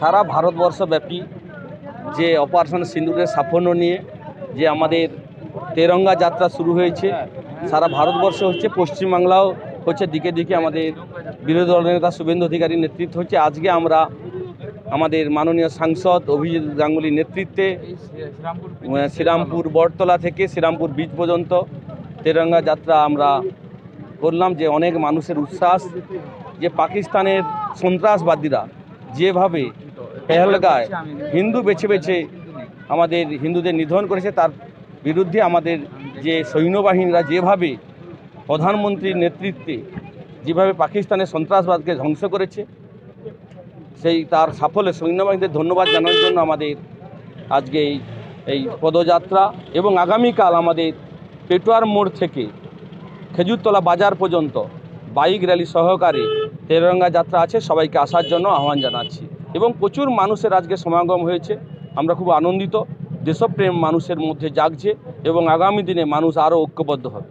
সারা ভারতবর্ষব্যাপী যে অপারেশন সিন্দুরের সাফল্য নিয়ে যে আমাদের তেরঙ্গা যাত্রা শুরু হয়েছে, সারা ভারতবর্ষ হচ্ছে, পশ্চিমবাংলাও হচ্ছে, দিকে দিকে আমাদের বিরোধী দলের নেতা শুভেন্দু অধিকারীর নেতৃত্ব হচ্ছে। আজকে আমরা আমাদের মাননীয় সাংসদ অভিজিৎ গাঙ্গুলির নেতৃত্বে শ্রীরামপুর বটতলা থেকে শ্রীরামপুর বীচ পর্যন্ত তেরঙ্গা যাত্রা আমরা করলাম যে অনেক মানুষের উচ্ছ্বাস, যে পাকিস্তানের সন্ত্রাসবাদীরা যেভাবে পেহলগায় হিন্দু বেছে বেছে আমাদের হিন্দুদের নিধন করেছে, তার বিরুদ্ধে আমাদের যে সৈন্যবাহিনীরা যেভাবে প্রধানমন্ত্রীর নেতৃত্বে যেভাবে পাকিস্তানের সন্ত্রাসবাদকে ধ্বংস করেছে, সেই তার সাফল্যে সৈন্যবাহিনীদের ধন্যবাদ জানানোর জন্য আমাদের আজকে এই এই পদযাত্রা এবং আগামীকাল আমাদের পেটুয়ার মোড় থেকে খেজুরতলা বাজার পর্যন্ত বাইক র্যালি সহকারে তেরঙ্গা যাত্রা আছে, সবাইকে আসার জন্য আহ্বান জানাচ্ছি। এবং প্রচুর মানুষের আজকে সমাগম হয়েছে। আমরা খুব আনন্দিত। দেশপ্রেম মানুষের মধ্যে জাগছে এবং আগামী দিনে মানুষ আরও ঐক্যবদ্ধ হবে।